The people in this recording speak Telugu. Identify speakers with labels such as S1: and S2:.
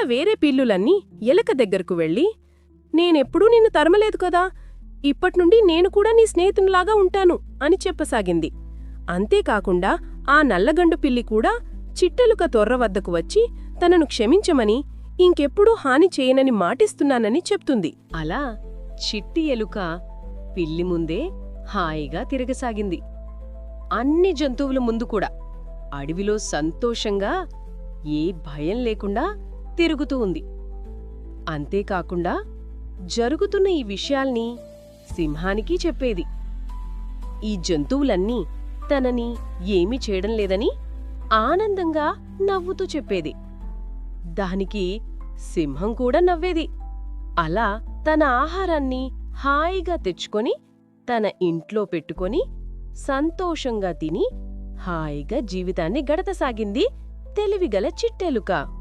S1: ఉన్న వేరే పిల్లులన్నీ ఎలక దగ్గరకు వెళ్ళి నేనెప్పుడూ నిన్ను తరమలేదు కదా ఇప్పట్నుండి నేను కూడా నీ స్నేహితునిలాగా ఉంటాను అని చెప్పసాగింది. అంతేకాకుండా ఆ నల్లగండు పిల్లి కూడా చిట్టెలుక తొర్ర వద్దకు వచ్చి తనను క్షమించమని ఇంకెప్పుడూ హాని చేయనని మాటిస్తున్నానని చెప్తుంది. అలా చిట్టి ఎలుక పిల్లి ముందే హాయిగా తిరగసాగింది. అన్ని జంతువుల ముందు కూడా అడవిలో సంతోషంగా ఏ భయం లేకుండా తిరుగుతూ ఉంది. అంతేకాకుండా జరుగుతున్న ఈ విషయాల్ని సింహానికి చెప్పేది. ఈ జంతువులన్నీ తనని ఏమీ చేయడం లేదని ఆనందంగా నవ్వుతూ చెప్పేది. దానికి సింహం కూడా నవ్వేది. అలా తన ఆహారాన్ని హాయిగా తెచ్చుకొని తన ఇంట్లో పెట్టుకొని సంతోషంగా తిని హాయిగా జీవితాన్ని గడతసాగింది తెలివిగల చిట్టెలుక.